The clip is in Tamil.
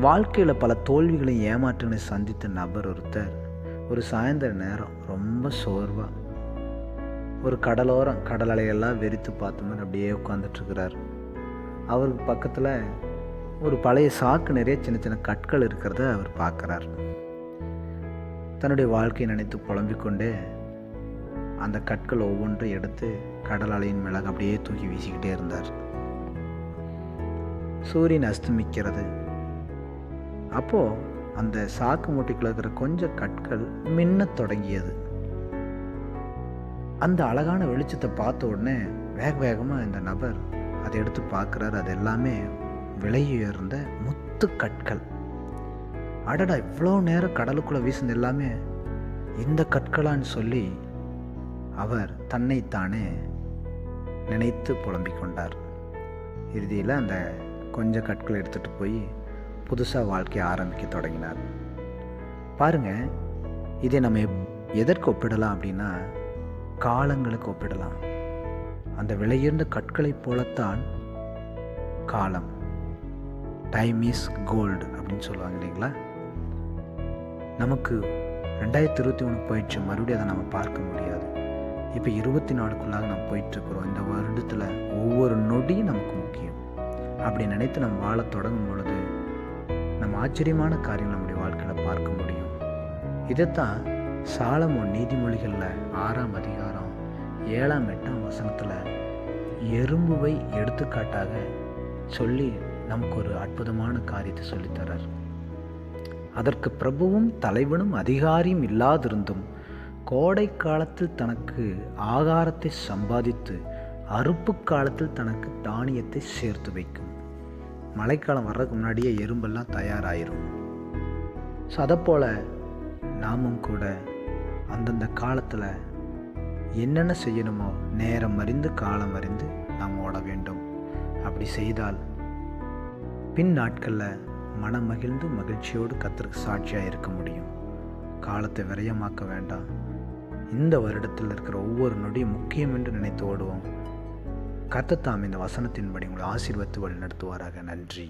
வாழ்க்கையில் பல தோல்விகளையும் ஏமாற்றங்களையும் சந்தித்த நபர் ஒருத்தர். ஒரு சாயந்தர நேரம் ரொம்ப சோர்வாக ஒரு கடலோரம் கடல் அலையெல்லாம் வெறித்து பார்த்த மாதிரி அப்படியே உட்காந்துட்ருக்கிறார் அவருக்கு பக்கத்தில் ஒரு பழைய சாக்கு நிறைய சின்ன சின்ன கற்கள் இருக்கிறத அவர் பார்க்குறார். தன்னுடைய வாழ்க்கையை நினைத்து புலம்பிக்கொண்டு அந்த கற்கள் ஒவ்வொன்றும் எடுத்து கடல் அலையின் மிளகு அப்படியே தூக்கி வீசிக்கிட்டே இருந்தார். சூரியன் அஸ்தமிக்கிறது. அப்போது அந்த சாக்கு மூட்டைக்குள்ள இருக்கிற கொஞ்சம் கற்கள் மின்னத் தொடங்கியது. அந்த அழகான வெளிச்சத்தை பார்த்த உடனே வேக வேகமாக இந்த நபர் அதை எடுத்து பார்க்குறாரு. அது எல்லாமே விலையுயர்ந்த முத்து கற்கள். அடடா இவ்வளோ நேரம் கடலுக்குள்ளே வீசுனது எல்லாமே இந்த கற்களான்னு சொல்லி அவர் தன்னைத்தானே நினைத்து புலம்பிக் கொண்டார். இறுதியில் அந்த கொஞ்சம் கற்களை எடுத்துகிட்டு போய் புதுசாக வாழ்க்கையை ஆரம்பிக்க தொடங்கினார். பாருங்க இதை நம்ம எதற்கு ஒப்பிடலாம் அப்படின்னா காலங்களுக்கு ஒப்பிடலாம். அந்த விலையுயர்ந்த கற்களைப் போலத்தான் காலம். டைம் இஸ் கோல்டு அப்படின்னு சொல்லுவாங்க இல்லைங்களா? நமக்கு ரெண்டாயிரத்தி இருபத்தி ஒன்று போயிடுச்சு மறுபடியும் அதை நம்ம பார்க்க முடியாது. இப்போ இருபத்தி நாலுக்குள்ளாக நம்ம போயிட்டுருக்குறோம். இந்த வருடத்தில் ஒவ்வொரு நொடியும் நமக்கு முக்கியம். அப்படி நினைத்து நம்ம வாழத் தொடங்கும் பொழுது நம்ம ஆச்சரியமான காரியம் நம்முடைய வாழ்க்கையில் பார்க்க முடியும். இதைத்தான் சாலமோன் நீதிமொழிகளில் ஆறாம் அதிகாரம் ஏழாம் எட்டாம் வசனத்தில் எறும்புவை எடுத்துக்காட்டாக சொல்லி நமக்கு ஒரு அற்புதமான காரியத்தை சொல்லித் தர்றார் அதற்கு பிரபுவும் தலைவனும் அதிகாரியும் இல்லாதிருந்தும் கோடை காலத்தில் தனக்கு ஆகாரத்தை சம்பாதித்து அறுப்பு காலத்தில் தனக்கு தானியத்தை சேர்த்து வைக்கும். மழைக்காலம் வர்றதுக்கு முன்னாடியே எறும்பெல்லாம் தயாராகிரும் ஸோ அதைப்போல் நாமும் கூட அந்தந்த காலத்தில் என்னென்ன செய்யணுமோ நேரம் அறிந்து காலம் அறிந்து நாம் ஓட வேண்டும். அப்படி செய்தால் பின் நாட்களில் மனம் மகிழ்ந்து மகிழ்ச்சியோடு கத்திற்கு சாட்சியாக இருக்க முடியும். காலத்தை விரயமாக்க வேண்டாம். இந்த வருடத்தில் இருக்கிற ஒவ்வொரு நொடியும் முக்கியம் என்று நினைத்து ஓடுவோம். கத்தத்தாம் இந்த வசனத்தின்படி உங்களை ஆசீர்வத்து வழி நடத்துவாராக நன்றி.